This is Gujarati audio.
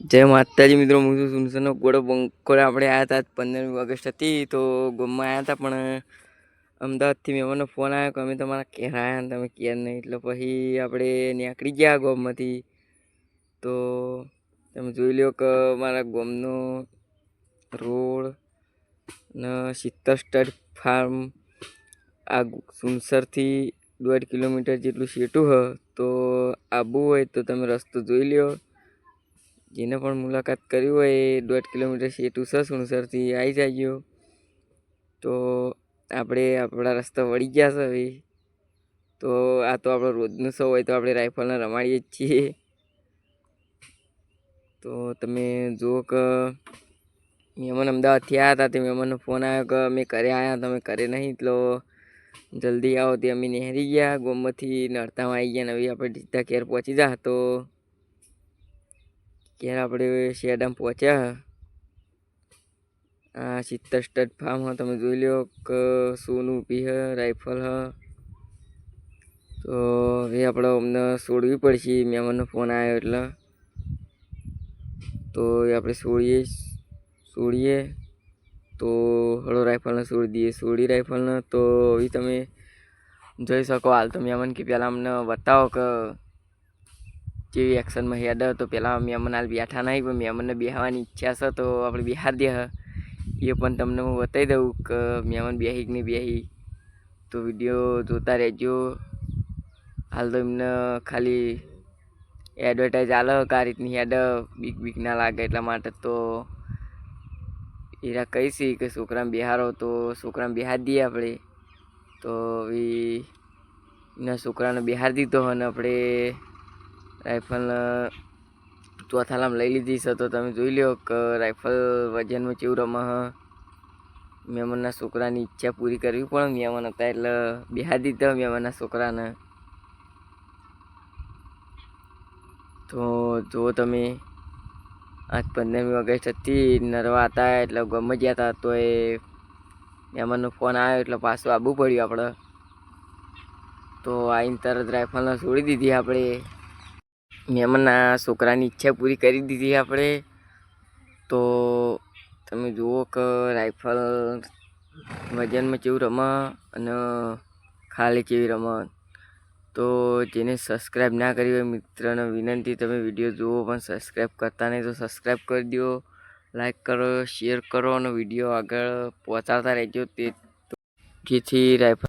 જય માતાજી મિત્રો, હું છું સુનસરનો ગોળો બંકોડ આપણે આવ્યા હતા પંદરમી ઓગસ્ટ હતી તો ગોમમાં આવ્યા હતા પણ અમદાવાદથી મહેમાનનો ફોન આવ્યો કે અમે તમારા ઘેર આવ્યા ને તમે ઘેર નહીં. એટલે પછી આપણે નીકળી ગયા ગોમમાંથી. તો તમે જોઈ લો કે મારા ગોમનો રોડ ને સિત્તર સ્ટડ ફાર્મ આ સુનસરથી દોઢ કિલોમીટર જેટલું સેટું હ. તો આવવું હોય તો તમે રસ્તો જોઈ લ્યો. જેને પણ મુલાકાત કરી હોય એ દોઢ કિલોમીટર સેટું છે સુણસરથી આવી જાય તો આપણે આપણા રસ્તા વળી ગયા છે હવે. તો આ તો આપણો રોજનું સૌ હોય તો આપણે રાઇફલને રમાડીએ જ છીએ. તો તમે જુઓ કે મહેમાન અમદાવાદથી આવ્યા હતા, તે મહેમાનનો ફોન આવ્યો કે અમે ઘરે આવ્યા તમે ઘરે નહીં એટલો જલ્દી આવો તે અમે નહેરી ગયા ગોમમાંથી નડતામાં આવી ગયા ને હવે આપણે સીધા ઘેર પહોંચી જા તો. ઘેર આપણે શેડામ પહોંચ્યા આ સિત્તર સ્ટડ ફાર્મ હ, તમે જોઈ લો કે સોનું ઊભી હ, રાઇફલ હ. તો હવે આપણે અમને છોડવી પડશે, મહેમાનનો ફોન આવ્યો એટલે. તો એ આપણે છોડીએ છોડીએ તો હળો રાઇફલને છોડી દઈએ. છોડી રાઇફલને, તો હવે તમે જોઈ શકો હાલ તો મહેમાન કે પહેલાં અમને બતાવો કે જેવી એક્શનમાં હેડ તો પહેલાં મહેમાન હાલ બેઠા નહીં, પણ મેમનને બેહવાની ઈચ્છા છે તો આપણે બિહાર દે એ પણ તમને હું બતાવી દઉં કે મેમન બેહી કે નહીં બેહી. તો વીડિયો જોતા રહેજો. હાલ તો એમને ખાલી એડવર્ટાઇઝ આલો આ રીતની હેડ બીક બીક ના લાગે એટલા માટે તો એરા કહીશી કે છોકરાને બિહારો તો છોકરાને બિહાર દઈએ આપણે. તો એના છોકરાને બિહાર દીધો અને આપણે રાઇફલ ચોથાલામ લઈ લીધી છે તો તમે જોઈ લો કે રાઇફલ વજનમાં કેવું રમે મહેમાનના છોકરાની ઈચ્છા પૂરી કરવી પણ મહેમાન હતા એટલે બિહાર દીધા મહેમાનના છોકરાને. તો જો તમે આજ પંદરમી ઓગસ્ટ હતી, નરવા હતા એટલે ગમે ગયા હતા તો એ મહેમાનનો ફોન આવ્યો એટલે પાછું આવવું પડ્યું આપણે તો આવીને તરત રાઇફલને છોડી દીધી આપણે મહેમાનના છોકરાની ઈચ્છા પૂરી કરી દીધી આપણે. તો તમે જુઓ કે રાઇફલ વજનમાં કેવું રમે અને ખાલી કેવી રમે. તો જેને સબસ્ક્રાઈબ ના કરી હોય મિત્રને વિનંતી, તમે વીડિયો જુઓ પણ સબસ્ક્રાઈબ કરતા નહીં તો સબસ્ક્રાઈબ કરી દો લાઈક કરો, શેર કરો અને વીડિયો આગળ પહોંચાડતા રહેજો. તે જેથી રાઇફલ